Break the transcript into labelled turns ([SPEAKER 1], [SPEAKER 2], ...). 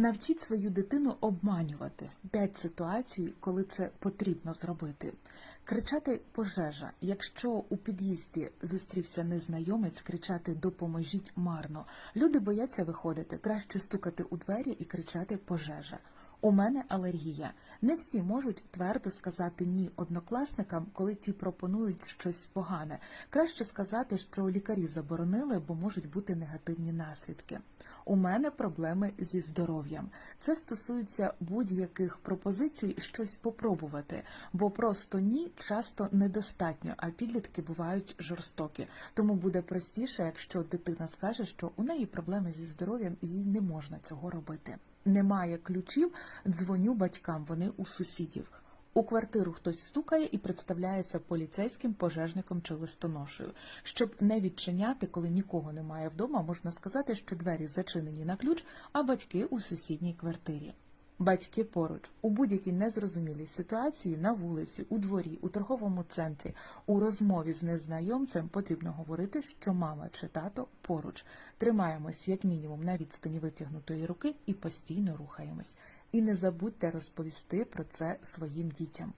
[SPEAKER 1] Навчіть свою дитину обманювати п'ять ситуацій, коли це потрібно зробити. Кричати пожежа. Якщо у під'їзді зустрівся незнайомець, кричати Допоможіть марно. Люди бояться виходити. Краще стукати у двері і кричати пожежа. У мене алергія. Не всі можуть твердо сказати ні однокласникам, коли ті пропонують щось погане. Краще сказати, що лікарі заборонили, бо можуть бути негативні наслідки. У мене проблеми зі здоров'ям. Це стосується будь-яких пропозицій щось попробувати, бо просто ні часто недостатньо, а підлітки бувають жорстокі. Тому буде простіше, якщо дитина скаже, що у неї проблеми зі здоров'ям і їй не можна цього робити. Немає ключів, дзвоню батькам, вони у сусідів. У квартиру хтось стукає і представляється поліцейським, пожежником чи листоношею. Щоб не відчиняти, коли нікого немає вдома, можна сказати, що двері зачинені на ключ, а батьки у сусідній квартирі. Батьки поруч у будь-якій незрозумілій ситуації на вулиці, у дворі, у торговому центрі, у розмові з незнайомцем потрібно говорити, що мама чи тато поруч. Тримаємось як мінімум на відстані витягнутої руки і постійно рухаємось. І не забудьте розповісти про це своїм дітям.